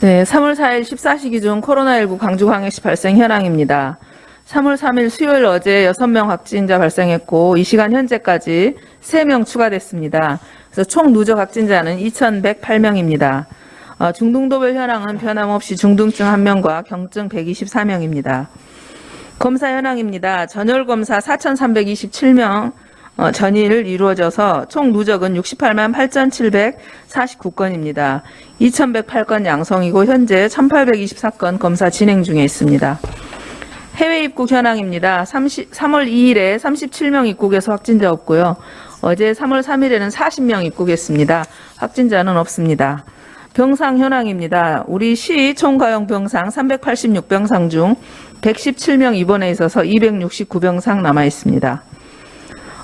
네, 3월 4일 14시 기준 코로나19 광주 광역시 발생 현황입니다. 3월 3일 수요일 어제 6명 확진자 발생했고 이 시간 현재까지 3명 추가됐습니다. 그래서 총 누적 확진자는 2,108명입니다. 어, 중등도별 현황은 변함없이 중등증 1명과 경증 124명입니다. 검사 현황입니다. 전열 검사 4,327명 어, 전일 이루어져서 총 누적은 68만 8,749건입니다. 2,108건 양성이고 현재 1,824건 검사 진행 중에 있습니다. 해외 입국 현황입니다. 30, 3월 2일에 37명 입국해서 확진자 없고요. 어제 3월 3일에는 40명 입국했습니다. 확진자는 없습니다. 병상 현황입니다. 우리 시 총가용 병상 386병상 중 117명 입원해 있어서 269병상 남아 있습니다.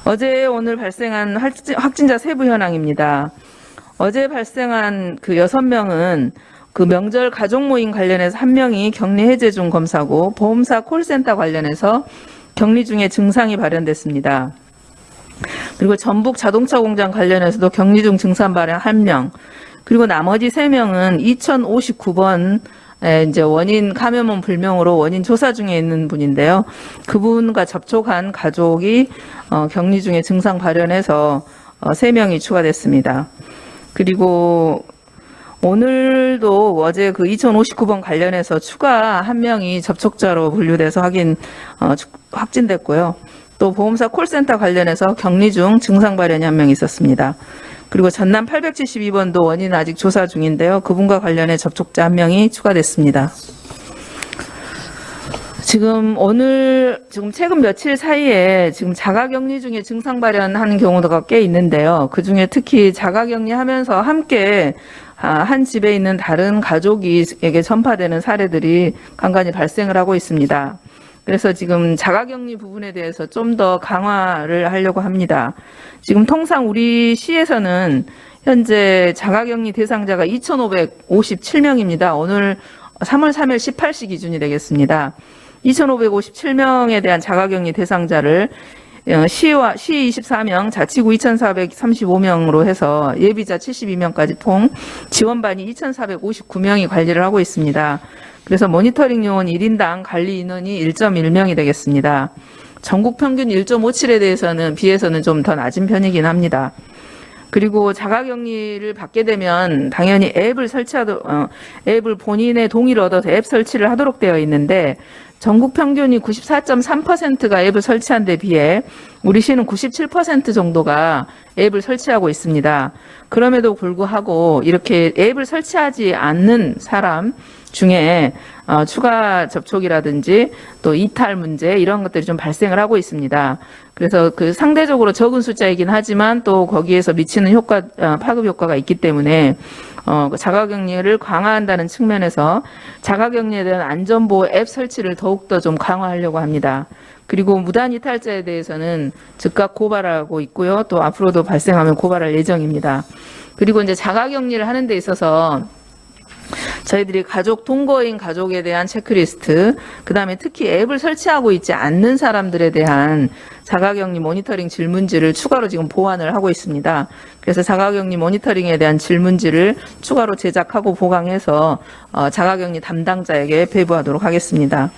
어제 오늘 발생한 확진- 확진자 세부 현황입니다. 어제 발생한 그 여섯 명은 그 명절 가족 모임 관련해서 한 명이 격리 해제 중 검사고 보험사 콜센터 관련해서 격리 중에 증상이 발현됐습니다. 그리고 전북 자동차 공장 관련해서도 격리 중 증상 발현 한 명, 그리고 나머지 세 명은 2059번 에 이제 원인 감염원 불명으로 원인 조사 중에 있는 분인데요. 그분과 접촉한 가족이 어, 격리 중에 증상 발현해서 어, 세 명이 추가됐습니다. 그리고 오늘도 어제 그 2059번 관련해서 추가 한 명이 접촉자로 분류돼서 확인 어, 추- 확진됐고요. 또 보험사 콜센터 관련해서 격리 중 증상 발현이 한 명 있었습니다. 그리고 전남 872번도 원인 아직 조사 중인데요. 그분과 관련해 접촉자 한 명이 추가됐습니다. 지금 오늘 지금 최근 며칠 사이에 지금 자가격리 중에 증상 발현하는 경우가 꽤 있는데요. 그 중에 특히 자가격리하면서 함께 아, 한 집에 있는 다른 가족에게 전파되는 사례들이 간간히 발생을 하고 있습니다. 그래서 지금 자가격리 부분에 대해서 좀 더 강화를 하려고 합니다. 지금 통상 우리 시에서는 현재 자가격리 대상자가 2,557명입니다. 오늘 3월 3일 18시 기준이 되겠습니다. 2,557명에 대한 자가격리 대상자를 어, 시와 시 24명, 자치구 2,435명으로 해서 예비자 72명까지 통 지원반이 2,459명이 관리를 하고 있습니다. 그래서 모니터링 요원 1인당 관리 인원이 1.1명이 되겠습니다. 전국 평균 1.57에 대해서는 비해서는 좀 더 낮은 편이긴 합니다. 그리고 자가격리를 받게 되면 당연히 앱을 설치하도 어, 앱을 본인의 동의를 얻어서 앱 설치를 하도록 되어 있는데 전국 평균이 94.3%가 앱을 설치한 데 비해 우리 시는 97% 정도가 앱을 설치하고 있습니다. 그럼에도 불구하고 이렇게 앱을 설치하지 않는 사람 중에 어, 추가 접촉이라든지 또 이탈 문제 이런 것들이 좀 발생을 하고 있습니다. 그래서 그 상대적으로 적은 숫자이긴 하지만 또 거기에서 미치는 효과 어, 파급 효과가 있기 때문에 어, 그 자가격리를 강화한다는 측면에서 자가격리에 대한 안전보호 앱 설치를 더욱더 좀 강화하려고 합니다. 그리고 무단 이탈자에 대해서는 즉각 고발하고 있고요. 또 앞으로도 발생하면 고발할 예정입니다. 그리고 이제 자가격리를 하는 데 있어서 저희들이 가족 동거인 가족에 대한 체크리스트, 그 다음에 특히 앱을 설치하고 있지 않는 사람들에 대한 자가격리 모니터링 질문지를 추가로 지금 보완을 하고 있습니다. 그래서 자가격리 모니터링에 대한 질문지를 추가로 제작하고 보강해서 어, 자가격리 담당자에게 배부하도록 하겠습니다.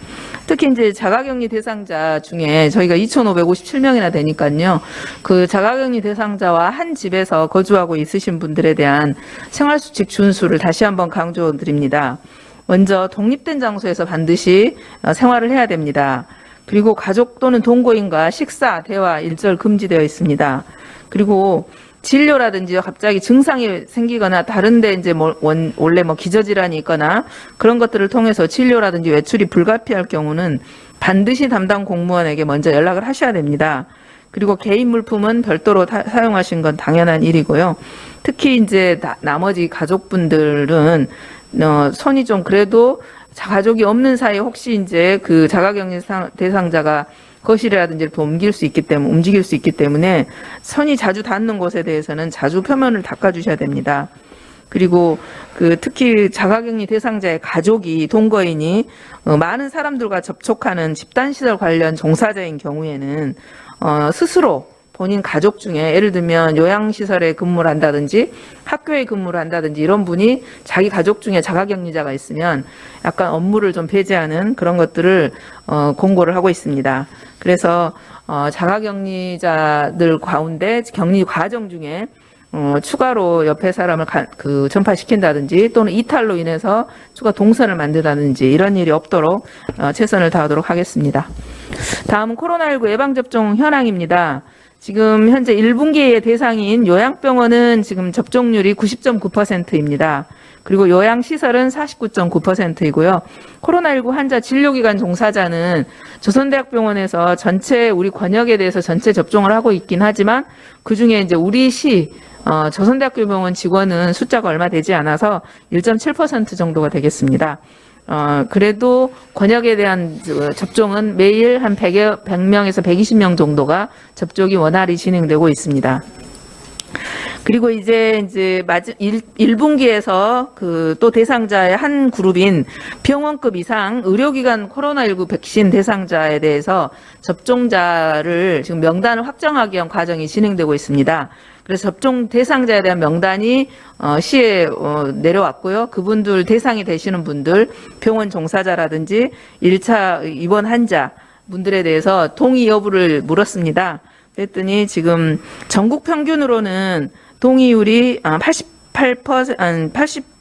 특히 이제 자가격리 대상자 중에 저희가 2,557명이나 되니까요. 그 자가격리 대상자와 한 집에서 거주하고 있으신 분들에 대한 생활수칙 준수를 다시 한번 강조드립니다. 먼저 독립된 장소에서 반드시 어, 생활을 해야 됩니다. 그리고 가족 또는 동거인과 식사, 대화, 일절 금지되어 있습니다. 그리고 진료라든지 갑자기 증상이 생기거나 다른데 이제 뭐 원, 원래 뭐 기저질환이 있거나 그런 것들을 통해서 진료라든지 외출이 불가피할 경우는 반드시 담당 공무원에게 먼저 연락을 하셔야 됩니다. 그리고 개인 물품은 별도로 타- 사용하신 건 당연한 일이고요. 특히 이제 나, 나머지 가족분들은 어, 손이 좀 그래도 자- 가족이 없는 사이에 혹시 이제 그 자가격리 상- 대상자가 거실이라든지 이렇게 옮길 수 있기 때문에 움직일 수 있기 때문에 선이 자주 닿는 곳에 대해서는 자주 표면을 닦아주셔야 됩니다. 그리고 그 특히 자가격리 대상자의 가족이 동거인이 어, 많은 사람들과 접촉하는 집단시설 관련 종사자인 경우에는 어, 스스로 본인 가족 중에 예를 들면 요양시설에 근무를 한다든지 학교에 근무를 한다든지 이런 분이 자기 가족 중에 자가격리자가 있으면 약간 업무를 좀 배제하는 그런 것들을 어, 공고를 하고 있습니다. 그래서 어, 자가격리자들 가운데 격리 과정 중에 어, 추가로 옆에 사람을 가- 그 전파시킨다든지 또는 이탈로 인해서 추가 동선을 만든다든지 이런 일이 없도록 어, 최선을 다하도록 하겠습니다. 다음은 코로나19 예방접종 현황입니다. 지금 현재 1분기의 대상인 요양병원은 지금 접종률이 90.9%입니다. 그리고 요양시설은 49.9%이고요. 코로나19 환자 진료기관 종사자는 조선대학병원에서 전체 우리 권역에 대해서 전체 접종을 하고 있긴 하지만 그 중에 이제 우리 시 어, 조선대학교 병원 직원은 숫자가 얼마 되지 않아서 1.7% 정도가 되겠습니다. 어, 그래도 권역에 대한 저, 접종은 매일 한 100여, 100명에서 120명 정도가 접종이 원활히 진행되고 있습니다. 그리고 이제 이제 마지 1, 1분기에서 그 또 대상자의 한 그룹인 병원급 이상 의료기관 코로나19 백신 대상자에 대해서 접종자를 지금 명단을 확정하기 위한 과정이 진행되고 있습니다. 그래서 접종 대상자에 대한 명단이 어, 시에 어, 내려왔고요. 그분들 대상이 되시는 분들 병원 종사자라든지 1차 입원 환자 분들에 대해서 동의 여부를 물었습니다. 그랬더니 지금 전국 평균으로는 동의율이 아, 88% 80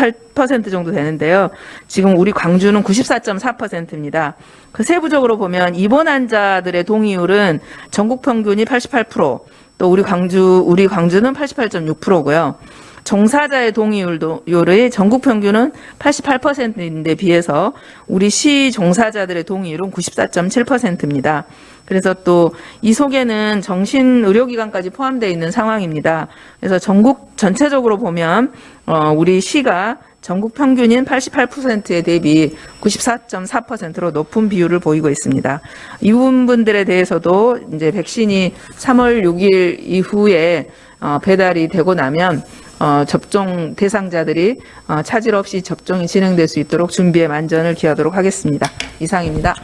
98% 정도 되는데요. 지금 우리 광주는 94.4%입니다. 그 세부적으로 보면 입원 환자들의 동의율은 전국 평균이 88%, 또 우리 광주 우리 광주는 88.6%고요. 종사자의 동의율도 요의 전국 평균은 88%인데 비해서 우리 시 종사자들의 동의율은 94.7%입니다. 그래서 또 이 속에는 정신 의료기관까지 포함되어 있는 상황입니다. 그래서 전국 전체적으로 보면 어, 우리 시가 전국 평균인 88%에 대비 94.4%로 높은 비율을 보이고 있습니다. 이 부분들에 대해서도 이제 백신이 3월 6일 이후에 어, 배달이 되고 나면 어, 접종 대상자들이 어, 차질 없이 접종이 진행될 수 있도록 준비에 만전을 기하도록 하겠습니다. 이상입니다.